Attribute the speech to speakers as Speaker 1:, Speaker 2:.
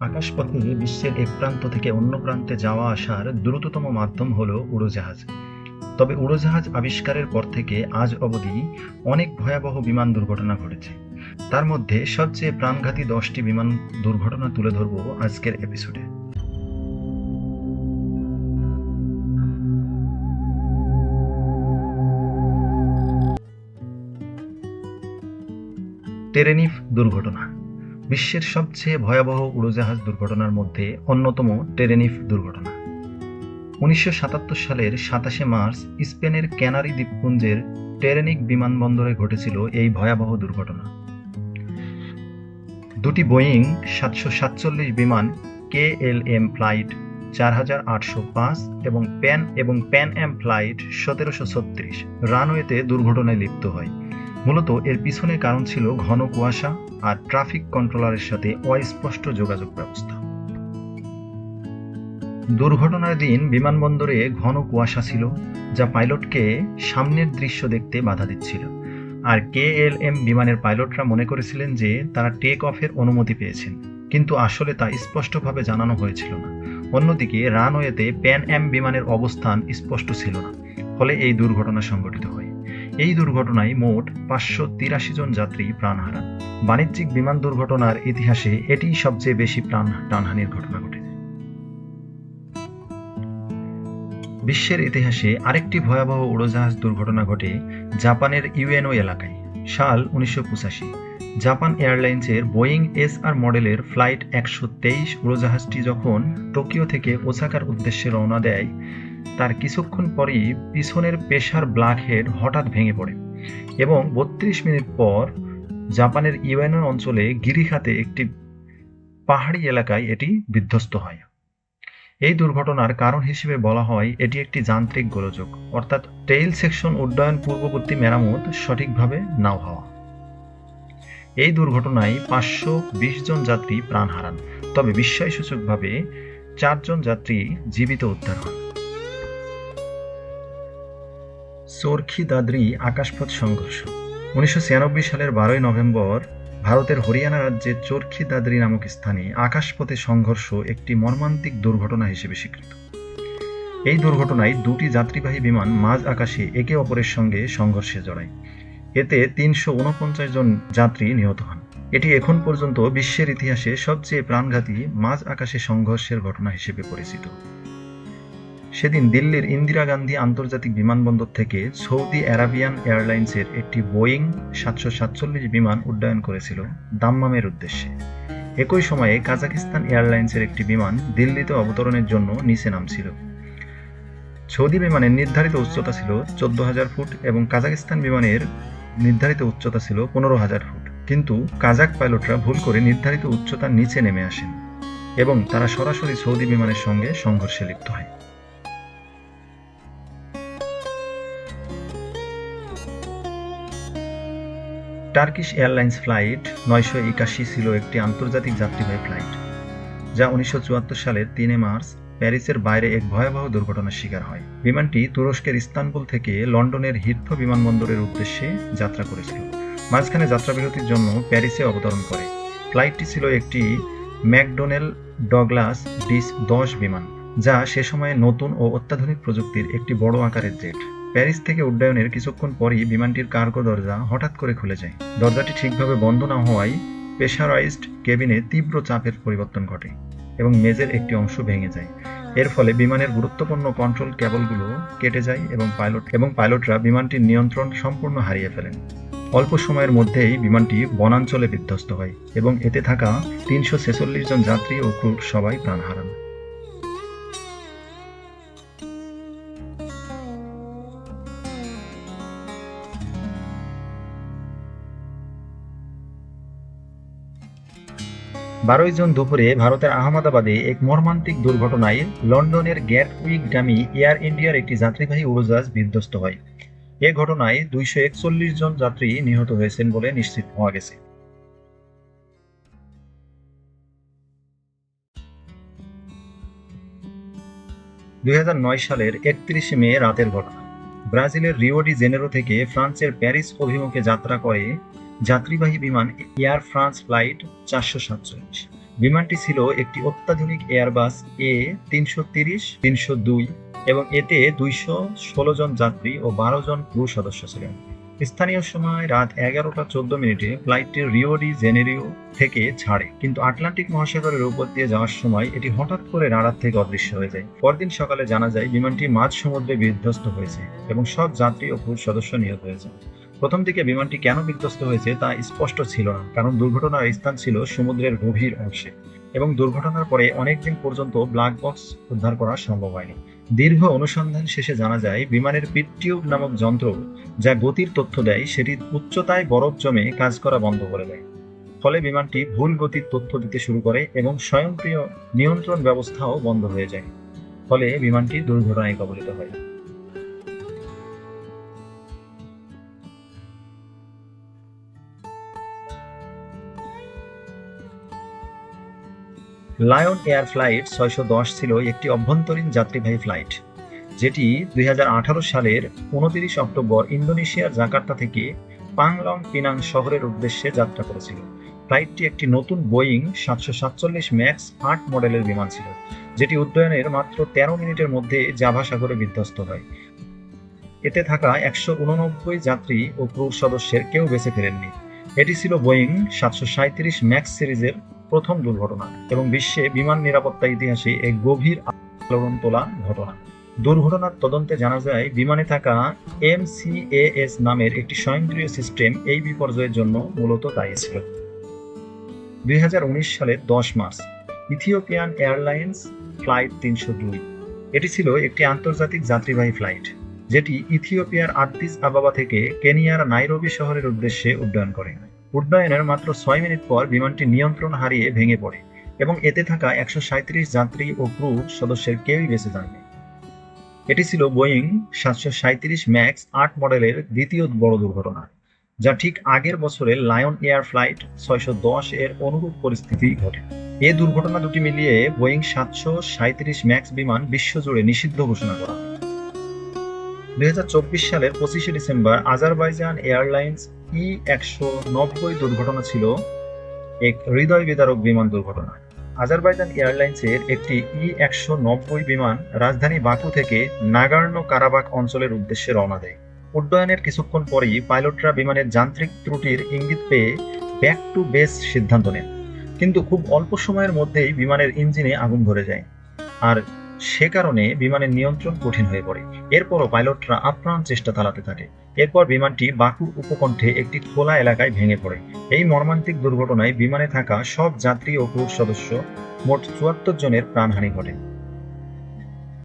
Speaker 1: আকাশপথে বিশ্বের এক প্রান্ত থেকে অন্য প্রান্তে যাওয়া আসার দ্রুততম মাধ্যম হল উড়োজাহাজ। তবে উড়োজাহাজ আবিষ্কারের পর থেকে আজ অবধি অনেক ভয়াবহ বিমান দুর্ঘটনা ঘটেছে। তার মধ্যে সবচেয়ে প্রাণঘাতী দশটি বিমান দুর্ঘটনা তুলে ধরব আজকের এপিসোডে টেরেনিফ দুর্ঘটনা। বিশ্বের সবচেয়ে ভয়াবহ উড়োজাহাজ দুর্ঘটনার মধ্যে অন্যতম টেরেনিফ দুর্ঘটনা। উনিশশো সাতাত্তর সালের সাতাশে মার্চ স্পেনের ক্যানারি দ্বীপপুঞ্জের টেরেনিক বিমানবন্দরে ঘটেছিল এই ভয়াবহ দুর্ঘটনা। দুটি বোয়িং সাতশো সাতচল্লিশ বিমান কে এল এম ফ্লাইট চার হাজার আটশো পাঁচ এবং প্যান এবং প্যান এম ফ্লাইট সতেরোশো ছত্রিশ রানওয়েতে দুর্ঘটনায় লিপ্ত হয়। মূলত এর পিছনে কারণ ছিল ঘন কুয়াশা আর ট্রাফিক কন্ট্রোলারের সাথে অস্পষ্ট যোগাযোগ ব্যবস্থা। দুর্ঘটনার দিন বিমানবন্দরে ঘন কুয়াশা ছিল, যা পাইলটকে সামনের দৃশ্য দেখতে বাধা দিচ্ছিল। আর কে এল এম বিমানের পাইলটরা মনে করেছিলেন যে তারা টেক অফের অনুমতি পেয়েছেন, কিন্তু আসলে তা স্পষ্টভাবে জানানো হয়েছিল না। অন্যদিকে রানওয়েতে প্যান এম বিমানের অবস্থান স্পষ্ট ছিল না, ফলে এই দুর্ঘটনা সংঘটিত হয়। এই দুর্ঘটনায় মোট পাঁচশো তিরাশি জন যাত্রী প্রাণ হারান বাণিজ্যিক বিমান দুর্ঘটনার ইতিহাসে এটিই সবচেয়ে বেশি প্রাণ প্রাণহানির ঘটনা ঘটেছে। বিশ্বের ইতিহাসে আরেকটি ভয়াবহ উড়োজাহাজ দুর্ঘটনা ঘটে জাপানের ইউএনও এলাকায়, সাল উনিশশো পঁচাশি। জাপান এয়ারলাইন্সের বোয়িং এস আর মডেলের ফ্লাইট একশো তেইশ উড়োজাহাজটি যখন টোকিও থেকে ওসাকার উদ্দেশ্যে রওনা দেয় তার কিছুক্ষণ পরই পিছনের পেশার ব্ল্যাক হেড হঠাৎ ভেঙে পড়ে এবং বত্রিশ মিনিট পর জাপানের ইউএনও অঞ্চলে গিরিখাতে একটি পাহাড়ি এলাকায় এটি বিধ্বস্ত হয়। এই দুর্ঘটনার কারণ হিসেবে বলা হয় এটি একটি যান্ত্রিক গোলযোগ, অর্থাৎ টেইল সেকশন উড্ডয়ন পূর্ববর্তী মেরামত সঠিকভাবে নাও হওয়া। এই দুর্ঘটনায় পাঁচশো বিশ জন যাত্রী প্রাণ হারান, তবে বিস্ময়সূচকভাবে চারজন যাত্রী জীবিত উদ্ধার হন। চরখি দাদরি আকাশপথ সংঘর্ষ। উনিশশো ছিয়ানব্বই সালের বারোই নভেম্বর ভারতের হরিয়ানা রাজ্যের চরখি দাদরি নামক স্থানে আকাশপথে সংঘর্ষ একটি মর্মান্তিক দুর্ঘটনা হিসেবে স্বীকৃত। এই দুর্ঘটনায় দুটি যাত্রীবাহী বিমান মাঝ আকাশে একে অপরের সঙ্গে সংঘর্ষে জড়ায়। এতে তিনশো উনপঞ্চাশ জন যাত্রী নিহত হন। এটি এখন পর্যন্ত বিশ্বের ইতিহাসে সবচেয়ে প্রাণঘাতী মাঝ আকাশে সংঘর্ষের ঘটনা হিসেবে পরিচিত। সেদিন দিল্লির ইন্দিরা গান্ধী আন্তর্জাতিক বিমানবন্দর থেকে সৌদি অ্যারাবিয়ান এয়ারলাইন্সের একটি বোয়িং সাতশো সাতচল্লিশ বিমান উড্ডয়ন করেছিল দাম্মামের উদ্দেশ্যে। একই সময়ে কাজাকিস্তান এয়ারলাইন্সের একটি বিমান দিল্লিতে অবতরণের জন্য নিচে নামছিল। সৌদি বিমানের নির্ধারিত উচ্চতা ছিল চোদ্দ হাজার ফুট এবং কাজাকিস্তান বিমানের নির্ধারিত উচ্চতা ছিল পনেরো হাজার ফুট। কিন্তু কাজাক পাইলটরা ভুল করে নির্ধারিত উচ্চতার নিচে নেমে আসেন এবং তারা সরাসরি সৌদি বিমানের সঙ্গে সংঘর্ষে লিপ্ত হয়। টার্কিশ এয়ারলাইন্স ফ্লাইট নয়শো একাশি ছিল একটি আন্তর্জাতিক যাত্রীবাহী ফ্লাইট যা উনিশশো চুয়াত্তর সালের তিনে মার্চ প্যারিসের বাইরে এক ভয়াবহ দুর্ঘটনার শিকার হয়। বিমানটি তুরস্কের ইস্তানবুল থেকে লন্ডনের হিথ্রো বিমানবন্দরের উদ্দেশ্যে যাত্রা করেছিল। মাঝখানে যাত্রাবিরতির জন্য প্যারিসে অবতরণ করে। ফ্লাইটটি ছিল একটি ম্যাকডোনেল ডগলাস ডিস দশ বিমান, যা সে সময়ে নতুন ও অত্যাধুনিক প্রযুক্তির একটি বড় আকারের জেট। প্যারিস থেকে উড্ডয়নের কিছুক্ষণ পরই বিমানটির কার্গো দরজা হঠাৎ করে খুলে যায়। দরজাটি ঠিকভাবে বন্ধ না হওয়ায় প্রেশারাইজড কেবিনে তীব্র চাপের পরিবর্তন ঘটে এবং মেজের একটি অংশ ভেঙে যায়। এর ফলে বিমানের গুরুত্বপূর্ণ কন্ট্রোল কেবলগুলো কেটে যায় এবং পাইলট এবং পাইলটরা বিমানটির নিয়ন্ত্রণ সম্পূর্ণ হারিয়ে ফেলেন। অল্প সময়ের মধ্যেই বিমানটি বনাঞ্চলে বিধ্বস্ত হয় এবং এতে থাকা তিনশো ছেচল্লিশ জন যাত্রী ও ক্রু সবাই প্রাণ হারান। বারোই জুন দুপুরে ভারতের আহমেদাবাদে এক মর্মান্তিক দুর্ঘটনায় লন্ডনের গ্যাটউইক ডামি এয়ার ইন্ডিয়ার একটি যাত্রীবাহী উড়োজাহাজ বিধ্বস্ত হয়। এ ঘটনায় দুইশো একচল্লিশ জন যাত্রী নিহত হয়েছেন বলে নিশ্চিত হওয়া গেছে। দুই হাজার নয় সালের একত্রিশে মে রাতের ঘটনা। ব্রাজিলের রিওডি জেনেরো থেকে ফ্রান্সের প্যারিস অভিমুখে যাত্রা করে যাত্রীবাহী বিমান এয়ার ফ্রান্স ফ্লাইট চারশো সাতচল্লিশ। বিমানটি ছিল একটি অত্যাধুনিক এয়ারবাস এ তিনশো তিরিশ, তিনশো দুই এবং এতে দুইশো ষোলো জন যাত্রী ও বারো জন ক্রু সদস্য ছিলেন। স্থানীয় সময় রাত এগারোটা চোদ্দ মিনিটে ফ্লাইটটি রিও ডি জেনেরিও থেকে ছাড়ে, কিন্তু আটলান্টিক মহাসাগরের উপর দিয়ে যাওয়ার সময় এটি হঠাৎ করে রাডার থেকে অদৃশ্য হয়ে যায়। পরদিন সকালে জানা যায়, বিমানটি মাঝ সমুদ্রে বিধ্বস্ত হয়েছে এবং সব যাত্রী ও ক্রু সদস্য নিহত হয়েছে প্রথম দিকে বিমানটি কেন বিধ্বস্ত হয়েছে তা স্পষ্ট ছিল না, কারণ দুর্ঘটনার স্থান ছিল সমুদ্রের গভীর অংশে এবং দুর্ঘটনার পরে অনেকদিন পর্যন্ত ব্ল্যাক বক্স উদ্ধার করা সম্ভব হয়নি। দীর্ঘ অনুসন্ধান শেষে জানা যায়, বিমানের পিট টিউব নামক যন্ত্র যা গতির তথ্য দেয়, সেটি উচ্চতায় বরফ জমে কাজ করা বন্ধ করে দেয়। ফলে বিমানটি ভুল গতির তথ্য দিতে শুরু করে এবং স্বয়ংক্রিয় নিয়ন্ত্রণ ব্যবস্থাও বন্ধ হয়ে যায়। ফলে বিমানটি দুর্ঘটনায় কবলিত হয়। লায়ন এয়ার ফ্লাইট ছয়শো দশ ছিল একটি অভ্যন্তরীণ যাত্রীবাহী ফ্লাইট, যেটি দুই হাজার আঠারো সালের উনতিরিশ অক্টোবর ইন্দোনেশিয়ার জাকার্তা থেকে পাংলং পিনাং শহরের উদ্দেশ্যে যাত্রা করেছিল। ফ্লাইটটি একটি নতুন বোয়িং সাতশো সাতচল্লিশ ম্যাক্স আট মডেলের বিমান ছিল, যেটি উড্ডয়নের মাত্র তেরো মিনিটের মধ্যে জাভা সাগরে বিধ্বস্ত হয়। এতে থাকা একশো উননব্বই যাত্রী ও ক্রু সদস্যের কেউ বেঁচে ফেরেননি এটি ছিল বোয়িং সাতশো সাঁত্রিশ ম্যাক্স সিরিজের প্রথম দুর্ঘটনা এবং বিশ্বে বিমান নিরাপত্তা ইতিহাসে এক গভীর আলোড়ন তোলা ঘটনা। দুর্ঘটনার তদন্তে জানা যায়, বিমানে থাকা এমসিএএস নামের একটি স্বয়ংক্রিয় সিস্টেম এই বিপর্যয়ের জন্য মূলত দায়ী ছিল। দুই সালের দশ মার্চ, ইথিওপিয়ান এয়ারলাইন্স ফ্লাইট তিনশো দুই। এটি ছিল একটি আন্তর্জাতিক যাত্রীবাহী ফ্লাইট, যেটি ইথিওপিয়ার আদ্দিস আবাবা থেকে কেনিয়ার নাইরোবি শহরের উদ্দেশ্যে উড্ডয়ন করে। উড্ডয়নের মাত্র ছয় মিনিট পর বিমানটি নিয়ন্ত্রণ হারিয়ে ভেঙে পড়ে এবং এতে থাকা একশো যাত্রী ও ক্রু সদস্যের কেউই বেঁচে যায়নি এটি ছিল বোয়িং সাতশো সাঁত্রিশ ম্যাক্স আট মডেলের দ্বিতীয় বড় দুর্ঘটনা, যা ঠিক আগের বছরের লায়ন এয়ার ফ্লাইট ছয়শো দশ এর অনুরূপ পরিস্থিতি ঘটে। এ দুর্ঘটনা দুটি মিলিয়ে বোয়িং সাতশো সাঁত্রিশ ম্যাক্স বিমান বিশ্বজুড়ে নিষিদ্ধ ঘোষণা করা হয়। চব্বিশ সালের পঁচিশে ডিসেম্বর আজারবাইজান এয়ারলাইন্স ই একশো নব্বই দুর্ঘটনা ছিল। এক হৃদয় বিদারক বিমান দুর্ঘটনা। আজারবাইজান এয়ারলাইন্সের একটি ই একশো নব্বই বিমান রাজধানী বাকু থেকে নাগার্নো কারাবাক অঞ্চলের উদ্দেশ্যে রওনা দেয়। উড্ডয়নের কিছুক্ষণ পরেই পাইলটরা বিমানের যান্ত্রিক ত্রুটির ইঙ্গিত পেয়ে ব্যাক টু বেস সিদ্ধান্ত নেন। কিন্তু খুব অল্প সময়ের মধ্যেই বিমানের ইঞ্জিনে আগুন ধরে যায়। আর সে কারণে বিমানের নিয়ন্ত্রণ কঠিন হয়ে পড়ে। এরপরও পাইলটরা আপ্রাণ চেষ্টা চালাতে থাকে। এরপর বিমানটি বাকুর উপকণ্ঠে একটি খোলা এলাকায় ভেঙে পড়ে। এই মর্মান্তিক দুর্ঘটনায় বিমানে থাকা সব যাত্রী ও ক্রু সদস্য মোট চুয়াত্তর জনের প্রাণহানি ঘটে।